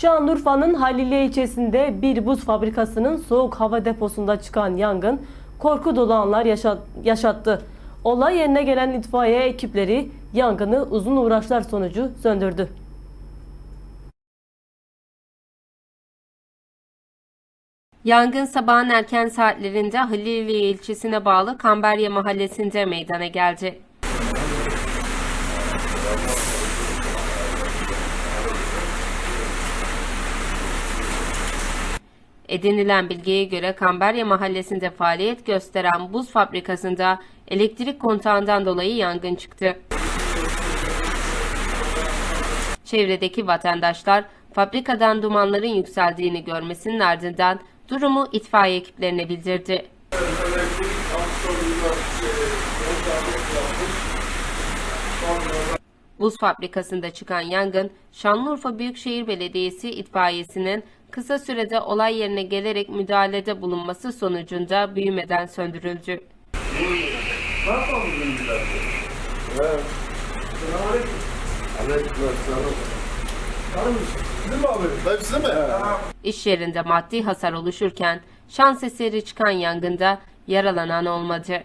Şanlıurfa'nın Haliliye ilçesinde bir buz fabrikasının soğuk hava deposunda çıkan yangın korku dolu anlar yaşa- yaşattı. Olay yerine gelen itfaiye ekipleri yangını uzun uğraşlar sonucu söndürdü. Yangın sabahın erken saatlerinde Haliliye ilçesine bağlı Kamberye mahallesinde meydana geldi. Edinilen bilgiye göre Kamberye mahallesinde faaliyet gösteren buz fabrikasında elektrik kontağından dolayı yangın çıktı. Çevredeki vatandaşlar fabrikadan dumanların yükseldiğini görmesinin ardından durumu itfaiye ekiplerine bildirdi. Buz fabrikasında çıkan yangın Şanlıurfa Büyükşehir Belediyesi itfaiyesinin kısa sürede olay yerine gelerek müdahalede bulunması sonucunda büyümeden söndürüldü. İş yerinde maddi hasar oluşurken şans eseri çıkan yangında yaralanan olmadı.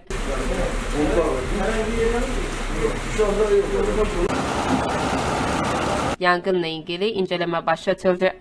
Yangınla ilgili inceleme başlatıldı.